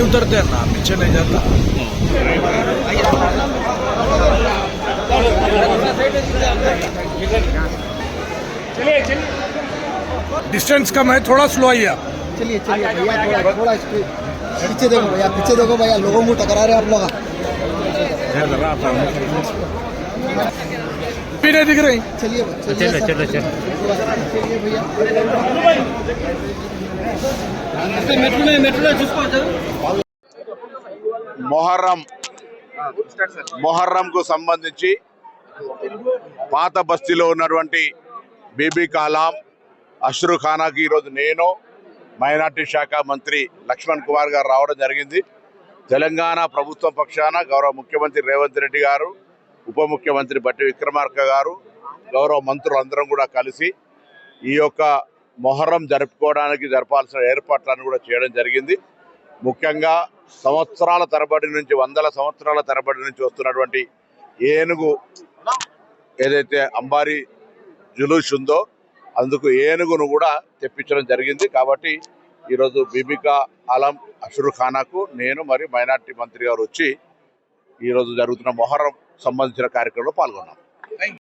उतरते हैं ना पीछे नहीं जाता। डिस्टेंस कम है थोड़ा स्लो आइए आप। चलिए चलिए भैया थोड़ा थोड़ा स्पीड पीछे देखो भैया पीछे देखो भैया लोगों को टकरा रहे आप लोग। नहीं दिख रही चलिए चलिए चलो चलो चलिए भैया మొహర్రం మొహర్రంకు సంబంధించి పాత బస్తీలో ఉన్నటువంటి బీబీ కాలాం అష్రు ఖానాకి ఈరోజు నేను మైనార్టీ శాఖ మంత్రి లక్ష్మణ్ కుమార్ గారు రావడం జరిగింది తెలంగాణ ప్రభుత్వం పక్షాన గౌరవ ముఖ్యమంత్రి రేవంత్ రెడ్డి గారు ఉప ముఖ్యమంత్రి బట్టి విక్రమార్క గారు గౌరవ మంత్రులందరం కూడా కలిసి ఈ యొక్క మొహరం జరుపుకోవడానికి జరపాల్సిన ఏర్పాట్లను కూడా చేయడం జరిగింది. ముఖ్యంగా సంవత్సరాల తరబడి నుంచి వందల సంవత్సరాల తరబడి నుంచి వస్తున్నటువంటి ఏనుగు ఏదైతే అంబారి జులూస్ ఉందో అందుకు ఏనుగును కూడా తెప్పించడం జరిగింది. కాబట్టి ఈరోజు బీబికా అలం అషురు ఖానాకు నేను మరియు మైనార్టీ మంత్రి గారు వచ్చి ఈరోజు జరుగుతున్న మొహరం సంబంధించిన కార్యక్రమంలో పాల్గొన్నాం.